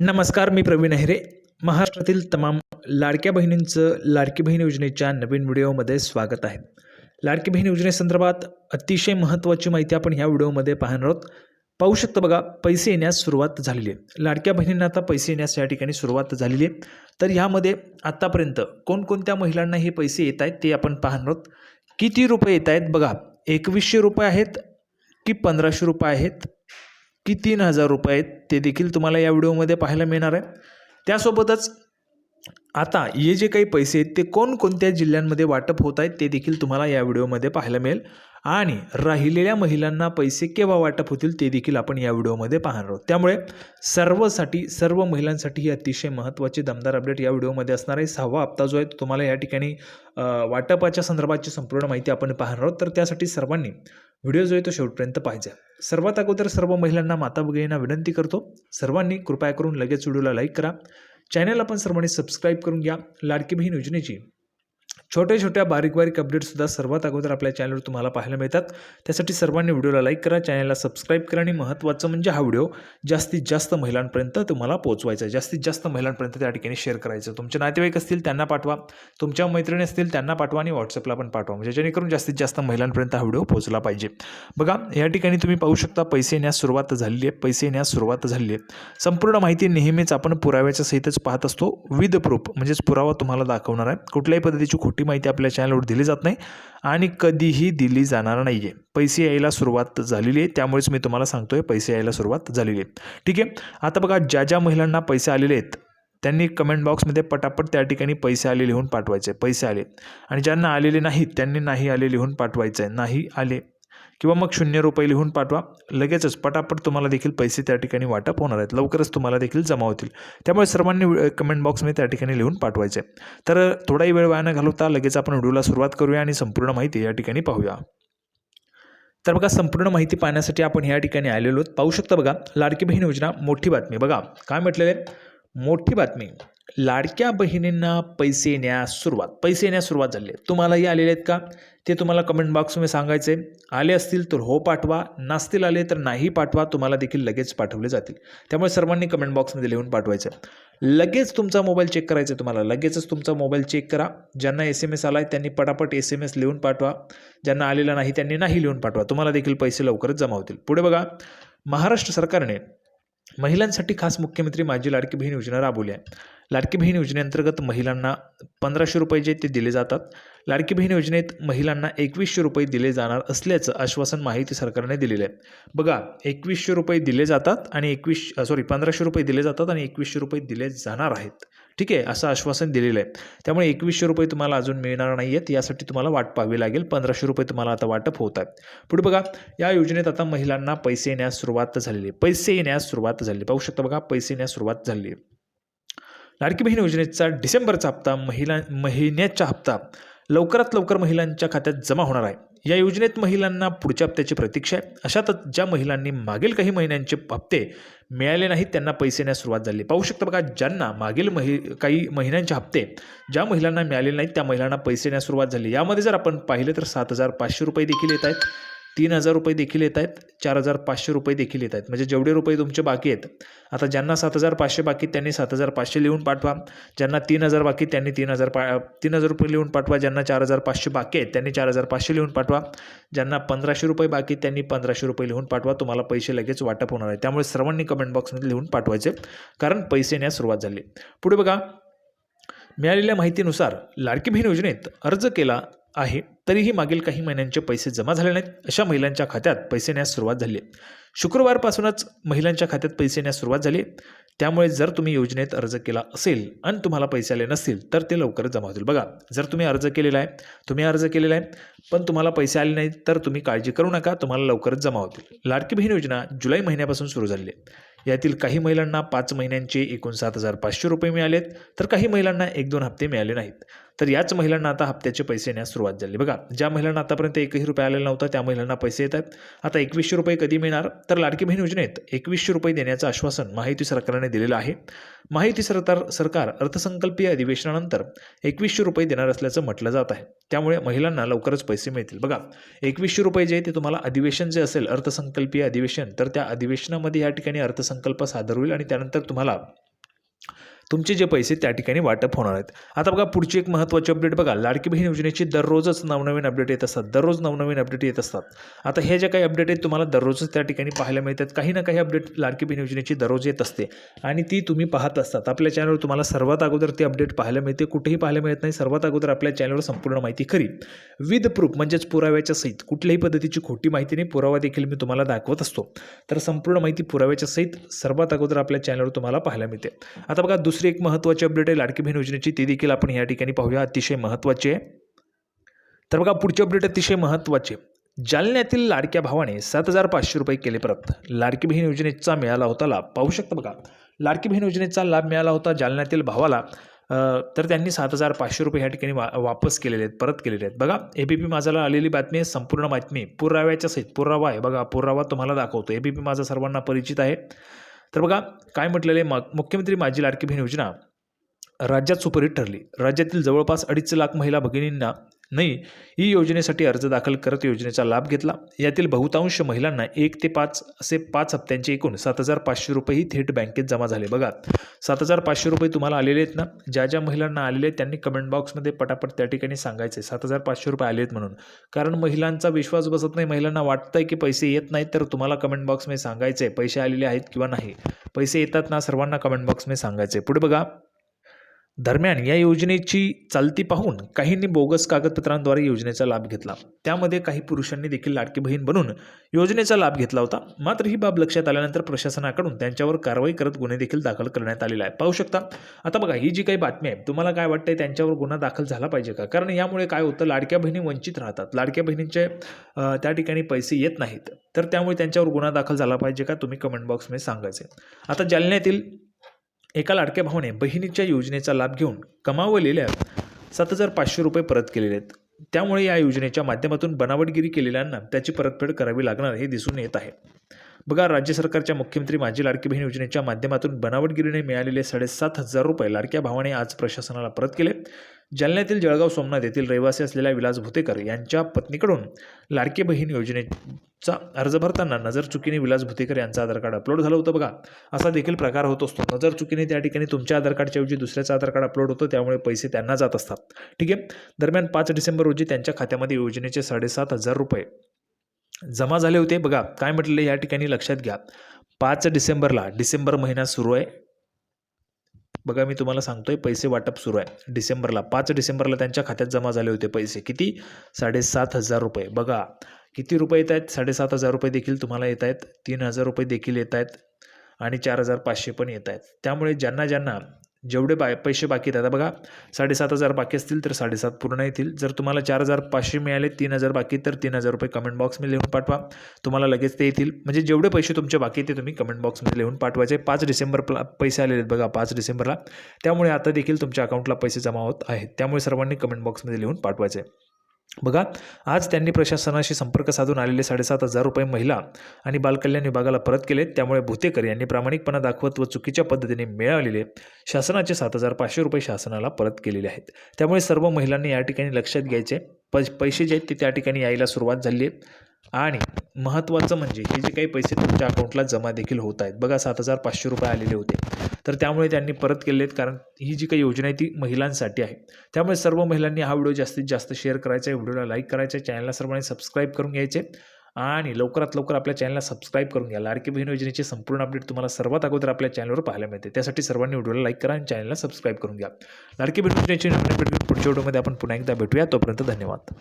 नमस्कार मी प्रवीण अहिरे महाराष्ट्रातील तमाम लाडक्या बहिणींचं लाडकी बहीण योजनेच्या नवीन व्हिडिओमध्ये स्वागत आहे. लाडकी बहीण योजनेसंदर्भात अतिशय महत्त्वाची माहिती आपण ह्या व्हिडिओमध्ये पाहणार आहोत. पाहू शकतो बघा पैसे येण्यास सुरुवात झालेली आहे. लाडक्या बहिणींना आता पैसे येण्यास या ठिकाणी सुरुवात झालेली आहे. तर ह्यामध्ये आत्तापर्यंत कोणकोणत्या महिलांना हे पैसे येत आहेत ते आपण पाहणार आहोत. किती रुपये येत आहेत? बघा एकवीसशे रुपये आहेत की पंधराशे रुपये आहेत? की तीन हजार रुपये आहेत ते देखील तुम्हाला या व्हिडिओमध्ये पाहायला मिळणार आहे. त्यासोबतच आता हे जे काही पैसे आहेत ते कोणकोणत्या जिल्ह्यांमध्ये वाटप होत आहेत ते देखील तुम्हाला या व्हिडिओमध्ये पाहायला मिळेल. आणि राहिलेल्या महिलांना पैसे केव्हा वाटप होतील ते देखील आपण या व्हिडिओमध्ये पाहणार आहोत. त्यामुळे सर्वसाठी सर्व महिलांसाठी ही अतिशय महत्त्वाची दमदार अपडेट या व्हिडिओमध्ये असणार आहे. सहावा हप्ता जो आहे तो तुम्हाला या ठिकाणी वाटपाच्या संदर्भाची संपूर्ण माहिती आपण पाहणार आहोत. तर त्यासाठी सर्वांनी व्हिडिओ जो आहे तो शेवटपर्यंत पाहिजे. सर्वात अगोदर सर्व महिलांना माता भगिनींना विनंती करतो सर्वांनी कृपया करून लगेच व्हिडिओला लाईक करा. चॅनल आपण सर्वांनी सबस्क्राईब करून घ्या. लाडकी बहीण योजनेची छोट्या छोट्या बारीक बारीक अपडेटसुद्धा सर्वात अगोदर आपल्या चॅनलवर तुम्हाला पाहायला मिळतात. त्यासाठी सर्वांनी व्हिडिओला लाईक करा चॅनलला सबस्क्राईब करा आणि महत्त्वाचं म्हणजे हा व्हिडिओ जास्तीत जास्त महिलांपर्यंत तुम्हाला पोहोचवायचा आहे. जास्तीत जास्त महिलांपर्यंत त्या ठिकाणी शेअर करायचं. तुमचे नातेवाईक असतील त्यांना पाठवा. तुमच्या मैत्रिणी असतील त्यांना पाठवा आणि व्हॉट्सअपला पण पाठवा. म्हणजे जेणेकरून जास्तीत जास्त महिलांपर्यंत हा व्हिडिओ पोहोचला पाहिजे. बघा या ठिकाणी तुम्ही पाहू शकता पैसे येण्यास सुरुवात झालेली आहे. पैसे येण्यास सुरुवात झालेली आहे. संपूर्ण माहिती नेहमीच आपण पुराव्याच्या सहितच पाहत असतो. विद प्रूफ म्हणजेच पुरावा तुम्हाला दाखवणार आहे. कुठल्याही पद्धतीची खोटी माहिती आपल्या चॅनलवर दिली जात नाही आणि कधीही दिली जाणार नाही आहे पैसे यायला सुरुवात झालेली आहे. त्यामुळेच मी तुम्हाला सांगतोय पैसे यायला सुरुवात झालेली आहे. ठीक आहे? आता बघा ज्या ज्या महिलांना पैसे आलेले आहेत त्यांनी कमेंट बॉक्समध्ये पटापट त्या ठिकाणी पैसे आले लिहून पाठवायचे. पैसे आले. आणि ज्यांना आलेले नाहीत त्यांनी नाही आले लिहून पाठवायचं. आहे नाही आले. किंवा मग शून्य रुपये लिहून पाठवा. लगेचच पटापट तुम्हाला देखील पैसे त्या ठिकाणी वाटप होणार आहेत. लवकरच तुम्हाला देखील जमा होतील. त्यामुळे सर्वांनी कमेंट बॉक्समध्ये त्या ठिकाणी लिहून पाठवायचे. तर थोडाही वेळ वाया न घालवता लगेच आपण व्हिडिओला सुरुवात करूया आणि संपूर्ण माहिती या ठिकाणी पाहूया. तर बघा संपूर्ण माहिती पाहण्यासाठी आपण या ठिकाणी आलेलो आहोत. पाहू शकता बघा लाडकी बहीण योजना मोठी बातमी. बघा काय म्हटलेलं आहे? मोठी बातमी. लाडक्या बहिणींना पैसे येण्यास सुरुवात. पैसे येण्यास सुरुवात झाली. आहे तुम्हालाही आलेले आहेत का? ते तुम्हाला कमेंट बॉक्समध्ये सांगायचे. आले असतील तर हो पाठवा. नसतील आले तर नाही पाठवा. तुम्हाला देखील लगेच पाठवले जातील. त्यामुळे सर्वांनी कमेंट बॉक्समध्ये लिहून पाठवायचं. लगेच तुमचा मोबाईल चेक करायचा आहे तुम्हाला. लगेचच तुमचा मोबाईल चेक करा. ज्यांना एस एम एस आला आहे त्यांनी पटापट एस एम एस लिहून पाठवा. ज्यांना आलेला नाही त्यांनी नाही लिहून पाठवा. तुम्हाला देखील पैसे लवकरच जमा होतील. पुढे बघा. महाराष्ट्र सरकारने महिलांसाठी खास मुख्यमंत्री माझी लाडकी बहीण योजना राबवली आहे. लाडकी बहीण योजनेअंतर्गत महिलांना पंधराशे रुपये जे ते दिले जातात. लाडकी बहीण योजनेत महिलांना एकवीसशे रुपये दिले जाणार असल्याचं आश्वासन माहिती सरकारने दिलेलं आहे. बघा एकवीसशे रुपये दिले जातात आणि एकवीस सॉरी पंधराशे रुपये दिले जातात आणि एकवीसशे रुपये दिले जाणार आहेत. ठीक आहे असं आश्वासन दिलेलं आहे. त्यामुळे एकवीसशे रुपये तुम्हाला अजून मिळणार नाही आहेत यासाठी तुम्हाला वाट पाहावी लागेल. पंधराशे रुपये तुम्हाला आता वाटप होत आहे. पुढे बघा या योजनेत आता महिलांना पैसे येण्यास सुरुवात झालेली आहे. पैसे येण्यास सुरुवात झाली पाहू शकता बघा पैसे येण्यास सुरुवात झाली आहे. लाडकी बहीण योजनेचा डिसेंबरचा हप्ता महिला महिन्याचा हप्ता लवकरात लवकर महिलांच्या खात्यात जमा होणार आहे. या योजनेत महिलांना पुढच्या हप्त्याची प्रतीक्षा आहे. अशातच ज्या महिलांनी मागील काही महिन्यांचे हप्ते मिळाले नाहीत त्यांना पैसे येण्यास सुरुवात झाली. पाहू शकता बघा ज्यांना मागील महि काही महिन्यांचे हप्ते ज्या महिलांना मिळालेले नाहीत त्या महिलांना पैसे येण्यास सुरुवात झाली. यामध्ये जर आपण पाहिलं तर सात हजार पाचशे रुपये देखील येत आहेत. तीन हजार रुपये देखील येत आहेत चार हजार पाचशे रुपये देखील येत आहेत. म्हणजे जेवढे रुपये तुमचे बाकी आहेत आता ज्यांना सात हजार पाचशे बाकी त्यांनी सात हजार पाचशे लिहून पाठवा. ज्यांना तीन हजार बाकी त्यांनी तीन हजार पा तीन हजार रुपये लिहून पाठवा. ज्यांना चार हजार पाचशे बाकी आहेत त्यांनी चार हजार पाचशे लिहून पाठवा. ज्यांना पंधराशे रुपये बाकी त्यांनी पंधराशे रुपये लिहून पाठवा. तुम्हाला पैसे लगेच वाटप होणार आहे त्यामुळे सर्वांनी कमेंट बॉक्समध्ये लिहून पाठवायचे. कारण पैसे येण्यास सुरुवात झाली. पुढे बघा मिळालेल्या माहितीनुसार लाडकी बहीण योजनेत अर्ज केला आहे. तरीही मागील काही महिन्यांचे पैसे जमा झाले नाहीत. अशा महिलांच्या खात्यात पैसे नेण्यास सुरुवात झाली. शुक्रवारपासूनच महिलांच्या खात्यात पैसे नेण्यास सुरुवात झाली. त्यामुळे जर तुम्ही योजनेत अर्ज केला असेल आणि तुम्हाला पैसे आले नसतील तर ते लवकरच जमा होतील. बघा जर तुम्ही अर्ज केलेला आहे तुम्ही अर्ज केलेला आहे पण तुम्हाला पैसे आले नाहीत तर तुम्ही काळजी करू नका तुम्हाला लवकरच जमा होतील. लाडकी बहीण योजना जुलै महिन्यापासून सुरू झाली. आहे यातील काही महिलांना पाच महिन्यांचे एकूण सात हजार पाचशे रुपये मिळालेत तर काही महिलांना एक दोन हप्ते मिळाले नाहीत. तर याच महिलांना आता हप्त्याचे पैसे येण्यास सुरुवात झाली. बघा ज्या महिलांना आतापर्यंत एकही रुपये आलेला नव्हता त्या महिलांना पैसे येत आहेत. आता एकवीसशे रुपये कधी मिळणार? तर लाडकी बहीण योजनेत एकवीसशे रुपये देण्याचं आश्वासन माहिती सरकारने दिलेलं आहे. माहिती सरकार सरकार अर्थसंकल्पीय अधिवेशनानंतर एकवीसशे रुपये देणार असल्याचं म्हटलं जात आहे. त्यामुळे महिलांना लवकरच पैसे मिळतील. बघा एकवीसशे रुपये जे आहे ते तुम्हाला अधिवेशन जे असेल अर्थसंकल्पीय अधिवेशन तर त्या अधिवेशनामध्ये या ठिकाणी अर्थसंकल्प सादर होईल आणि त्यानंतर तुम्हाला तुमचे जे पैसे त्या ठिकाणी वाटप होणार आहेत. आता बघा पुढची एक महत्त्वाची अपडेट बघा लाडकी बहीण योजनेची दररोजच नवनवीन अपडेट येत असतात. दररोज नवनवीन अपडेट येत असतात. आता हे जे काही अपडेट आहेत तुम्हाला दररोजच त्या ठिकाणी पाहायला मिळतात. काही ना काही अपडेट लाडकी बहीण योजनेची दररोज येत असते. आणि ती तुम्ही पाहत असतात. आपल्या चॅनलवर तुम्हाला सर्वात अगोदर ती अपडेट पाहायला मिळते. कुठेही पाहायला मिळत नाही. सर्वात अगोदर आपल्या चॅनलवर संपूर्ण माहिती खरी. विद प्रूफ म्हणजेच पुराव्याच्या सहित. कुठल्याही पद्धतीची खोटी माहिती नाही. पुरावा देखील मी तुम्हाला दाखवत असतो. तर संपूर्ण माहिती पुराव्याच्या सहित सर्वात अगोदर आपल्या चॅनलवर तुम्हाला पाहायला मिळते. आता बघा दुसरं दुसरी एक महत्त्वाची अपडेट आहे लाडकी बहीण योजनेची. ती देखील आपण या ठिकाणी पाहूया. अतिशय महत्त्वाची. आहे तर बघा पुढची अपडेट अतिशय महत्त्वाची. जालन्यातील लाडक्या भावाने सात हजार पाचशे रुपये केले परत. लाडकी बहीण योजनेचा मिळाला होता लाभ. पाहू शकता बघा. लाडकी बहीण योजनेचा लाभ मिळाला होता जालन्यातील भावाला. तर त्यांनी सात हजार पाचशे रुपये ह्या ठिकाणी वा वापस केलेले आहेत परत केलेले आहेत. बघा ए बी पी माझाला आलेली बातमी आहे संपूर्ण बातमी. पुराव्याच्या सहित. पुरावा आहे बघा पुरावा तुम्हाला दाखवतो ए बी पी माझा सर्वांना परिचित आहे. तर बघा काय म्हटलेलं आहे मग मुख्यमंत्री माझी लाडकी बहीण योजना राज्यात सुपरहिट ठरली. राज्यातील जवळपास अडीच लाख महिला भगिनींना नाही ही योजनेसाठी अर्ज दाखल करत योजनेचा लाभ घेतला. यातील बहुतांश महिलांना एक ते पाच असे पाच हप्त्यांचे एकूण सात हजार पाचशे रुपयेही थेट बँकेत जमा झाले. बघा सात हजार पाचशे रुपये तुम्हाला आलेले आहेत ना? ज्या ज्या महिलांना आलेले आहेत त्यांनी कमेंट बॉक्समध्ये पटापट त्या ठिकाणी सांगायचे सात हजार पाचशे रुपये आले आहेत म्हणून. कारण महिलांचा विश्वास बसत नाही. महिलांना वाटतंय की पैसे येत नाहीत तर तुम्हाला कमेंट बॉक्समध्ये सांगायचं आहे पैसे आलेले आहेत किंवा नाही. पैसे येतात ना सर्वांना कमेंट बॉक्समध्ये सांगायचे पुढे बघा. दरम्यान या योजनेची चालती पाहून काहींनी बोगस कागदपत्रांद्वारे योजनेचा लाभ घेतला. त्यामध्ये काही पुरुषांनी देखील लाडकी बहीण बनून योजनेचा लाभ घेतला होता. मात्र ही बाब लक्षात आल्यानंतर प्रशासनाकडून त्यांच्यावर कारवाई करत गुन्हे देखील दाखल करण्यात आलेला आहे पाहू शकता आता बघा ही जी काही बातमी आहे तुम्हाला काय वाटतंय त्यांच्यावर गुन्हा दाखल झाला पाहिजे का? कारण यामुळे काय होतं लाडक्या बहिणी वंचित राहतात. लाडक्या बहिणींचे त्या ठिकाणी पैसे येत नाहीत. तर त्यामुळे त्यांच्यावर गुन्हा दाखल झाला पाहिजे का? तुम्ही कमेंट बॉक्समध्ये सांगायचे. आता जालन्यातील एका लाडक्या भावाने बहिणीच्या योजनेचा लाभ घेऊन कमावलेल्या सात हजार पाचशे रुपये परत केलेले आहेत. त्यामुळे या योजनेच्या माध्यमातून बनावटगिरी केलेल्यांना त्याची परतफेड करावी लागणार हे दिसून येत आहे. बघा राज्य सरकारच्या मुख्यमंत्री माझी लाडकी बहीण योजनेच्या माध्यमातून बनावटगिरीने मिळालेले साडेसात हजार रुपये लाडक्या भावाने आज प्रशासनाला परत केले. जालन्यातील जळगाव सोमनाथ येथील रहिवासी असलेल्या विलास भुतेकर यांच्या पत्नीकडून लाडकी बहीण चा अर्ज भरताना नजर चुकीने विलास भुतेकर यांचं आधार कार्ड अपलोड झालं होतं बघा. असा देखील प्रकार होत असतो. नजर चुकीने त्या ठिकाणी तुमच्या आधार कार्डच्या ऐवजी दुसऱ्याचं आधार कार्ड अपलोड होतं त्यामुळे पैसे त्यांना जात असतात. ठीक आहे? दरम्यान पाच डिसेंबर रोजी त्यांच्या खात्यामध्ये योजनेचे साडेसात हजार रुपये जमा झाले होते. बघा काय म्हटले या ठिकाणी लक्षात घ्या. पाच डिसेंबरला डिसेंबर महिना सुरू आहे. बघा मी तुम्हाला सांगतोय पैसे वाटप सुरू आहे. डिसेंबरला पाच डिसेंबरला त्यांच्या खात्यात जमा झाले होते पैसे. किती? साडेसात हजार रुपये. बघा किती रुपये येत आहेत? साडेसात हजार रुपये देखील तुम्हाला येत आहेत. तीन हजार रुपये देखील येत आहेत. आणि चार हजार पाचशे पण येत आहेत. त्यामुळे ज्यांना ज्यांना जेवढे बा पैसे बाकी आहेत आता बघा साडेसात हजार बाकी असतील तर साडेसात पूर्ण येतील. जर तुम्हाला चार हजार पाचशे मिळाले तीन हजार बाकी तर तीन हजार रुपये कमेंट बॉक्समध्ये लिहून पाठवा. तुम्हाला लगेच ते येतील. म्हणजे जेवढे पैसे तुमचे बाकी ते तुम्ही कमेंट बॉक्समध्ये लिहून पाठवायचे. पाच डिसेंबर पैसे आलेले आहेत बघा पाच डिसेंबरला. त्यामुळे आता देखील तुमच्या अकाउंटला पैसे जमा होत आहेत. त्यामुळे सर्वांनी कमेंट बॉक्समध्ये लिहून पाठवायचे. बघा आज त्यांनी प्रशासनाशी संपर्क साधून आलेले साडेसात हजार रुपये महिला आणि बालकल्याण विभागाला परत केले. त्यामुळे भुतेकर यांनी प्रामाणिकपणा दाखवत व चुकीच्या पद्धतीने मिळालेले शासनाचे सात हजार पाचशे रुपये शासनाला परत केलेले आहेत. त्यामुळे सर्व महिलांनी या ठिकाणी लक्षात घ्यायचे. प पैसे जे आहेत ते त्या ठिकाणी यायला सुरुवात झाली आहे. आणि महत्त्वाचं म्हणजे हे जे काही पैसे तुमच्या अकाउंटला जमा देखील होत आहेत. बघा सात हजार पाचशे रुपये आलेले होते. तर त्यामुळे त्यांनी परत केले आहेत कारण ही जी काही योजना आहे ती महिलांसाठी आहे. त्यामुळे सर्व महिलांनी हा व्हिडिओ जास्तीत जास्त शेअर करायचा आहे. व्हिडिओला लाईक करायचा आहे. चॅनलला सर्वांनी सबस्क्राईब करून घ्यायचे. आणि लवकरात लवकर आपल्या चॅनलला सबस्क्राईब करून घ्या. लाडकी बहीण योजनेची संपूर्ण अपडेट तुम्हाला सर्वात अगोदर आपल्या चॅनलवर पाहायला मिळते. त्यासाठी सर्वांनी व्हिडिओला लाईक करा आणि चॅनलला सबस्क्राईब करून घ्या. लाडकी बहीण योजनेची नवीन पुढच्या व्हिडिओमध्ये आपण पुन्हा एकदा भेटूया. तोपर्यंत धन्यवाद.